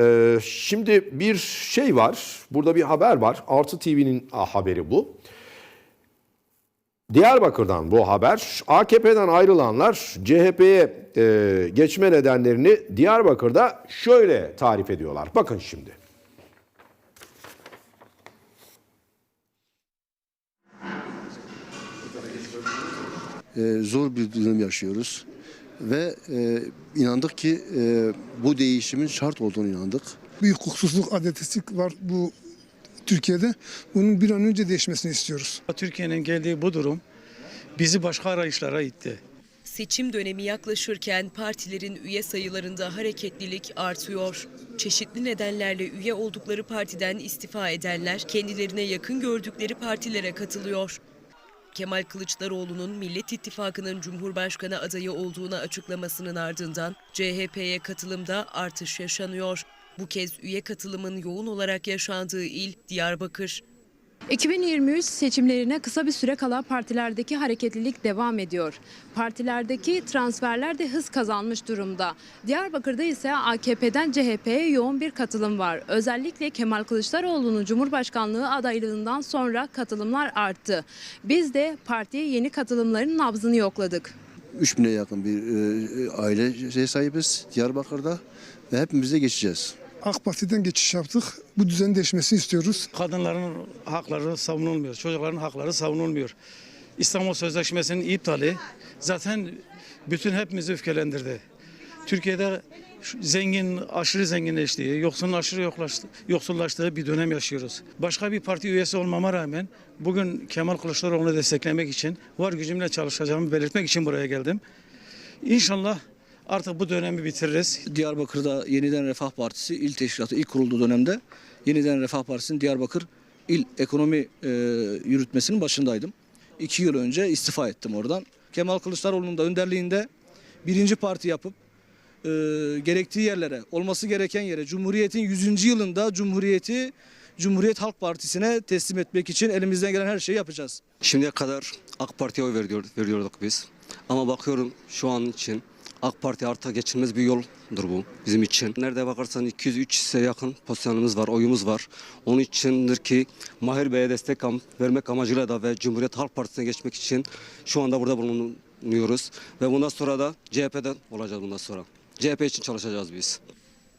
Ee, şimdi bir şey var. Burada bir haber var. Artı TV'nin haberi bu. Diyarbakır'dan bu haber. AKP'den ayrılanlar CHP'ye e, geçme nedenlerini Diyarbakır'da şöyle tarif ediyorlar. Bakın şimdi. e, zor bir dönem yaşıyoruz ve e, inandık ki e, bu değişimin şart olduğunu inandık. büyük hukuksuzluk, adaletsizlik var bu Türkiye'de. Bunun bir an önce değişmesini istiyoruz. Türkiye'nin geldiği bu durum bizi başka arayışlara itti. Seçim dönemi yaklaşırken partilerin üye sayılarında hareketlilik artıyor. Çeşitli nedenlerle üye oldukları partiden istifa edenler kendilerine yakın gördükleri partilere katılıyor. Kemal Kılıçdaroğlu'nun Millet İttifakı'nın Cumhurbaşkanı adayı olduğunu açıklamasının ardından CHP'ye katılımda artış yaşanıyor. Bu kez üye katılımın yoğun olarak yaşandığı il Diyarbakır. 2023 seçimlerine kısa bir süre kala partilerdeki hareketlilik devam ediyor. Partilerdeki transferler de hız kazanmış durumda. Diyarbakır'da ise AKP'den CHP'ye yoğun bir katılım var. Özellikle Kemal Kılıçdaroğlu'nun Cumhurbaşkanlığı adaylığından sonra katılımlar arttı. Biz de partiye yeni katılımların nabzını yokladık. 3000'e yakın bir e, aile şey sahibiz Diyarbakır'da ve hepimiz de geçeceğiz. AK Parti'den geçiş yaptık. Bu düzenin değişmesini istiyoruz. Kadınların hakları savunulmuyor, çocukların hakları savunulmuyor. İstanbul Sözleşmesi'nin iptali zaten bütün hepimizi öfkelendirdi. Türkiye'de zengin aşırı zenginleştiği, yoksulun aşırı yoklaştı- yoksullaştığı bir dönem yaşıyoruz. Başka bir parti üyesi olmama rağmen bugün Kemal Kılıçdaroğlu'nu desteklemek için, var gücümle çalışacağımı belirtmek için buraya geldim. İnşallah artık bu dönemi bitiririz. Diyarbakır'da Yeniden Refah Partisi il teşkilatı ilk kurulduğu dönemde Yeniden Refah Partisi'nin Diyarbakır il ekonomi e, yürütmesinin başındaydım. İki yıl önce istifa ettim oradan. Kemal Kılıçdaroğlu'nun da önderliğinde birinci parti yapıp e, gerektiği yerlere, olması gereken yere Cumhuriyet'in 100. yılında Cumhuriyet'i Cumhuriyet Halk Partisi'ne teslim etmek için elimizden gelen her şeyi yapacağız. Şimdiye kadar AK Parti'ye oy veriyor, veriyorduk biz. Ama bakıyorum şu an için AK Parti artık geçilmez bir yoldur bu bizim için. Nerede bakarsan 200-300 ise yakın pozisyonumuz var, oyumuz var. Onun içindir ki Mahir Bey'e destek vermek amacıyla da ve Cumhuriyet Halk Partisi'ne geçmek için şu anda burada bulunuyoruz. Ve bundan sonra da CHP'den olacağız bundan sonra. CHP için çalışacağız biz.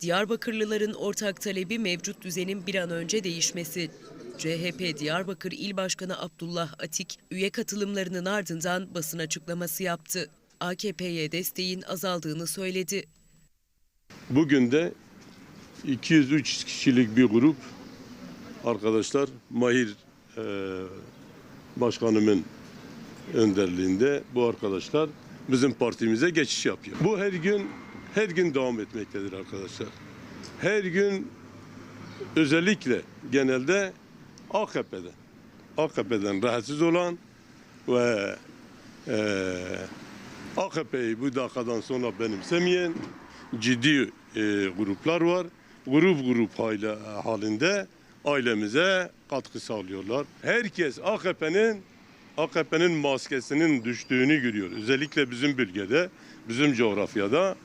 Diyarbakırlıların ortak talebi mevcut düzenin bir an önce değişmesi. CHP Diyarbakır İl Başkanı Abdullah Atik üye katılımlarının ardından basın açıklaması yaptı. AKP'ye desteğin azaldığını söyledi. Bugün de 203 kişilik bir grup arkadaşlar Mahir e, başkanımın önderliğinde bu arkadaşlar bizim partimize geçiş yapıyor. Bu her gün her gün devam etmektedir arkadaşlar. Her gün özellikle genelde AKP'den AKP'den rahatsız olan ve e, AKP'yi bu dakikadan sonra benimsemeyen ciddi e, gruplar var. Grup grup hale- halinde ailemize katkı sağlıyorlar. Herkes AKP'nin AKP'nin maskesinin düştüğünü görüyor. Özellikle bizim bölgede, bizim coğrafyada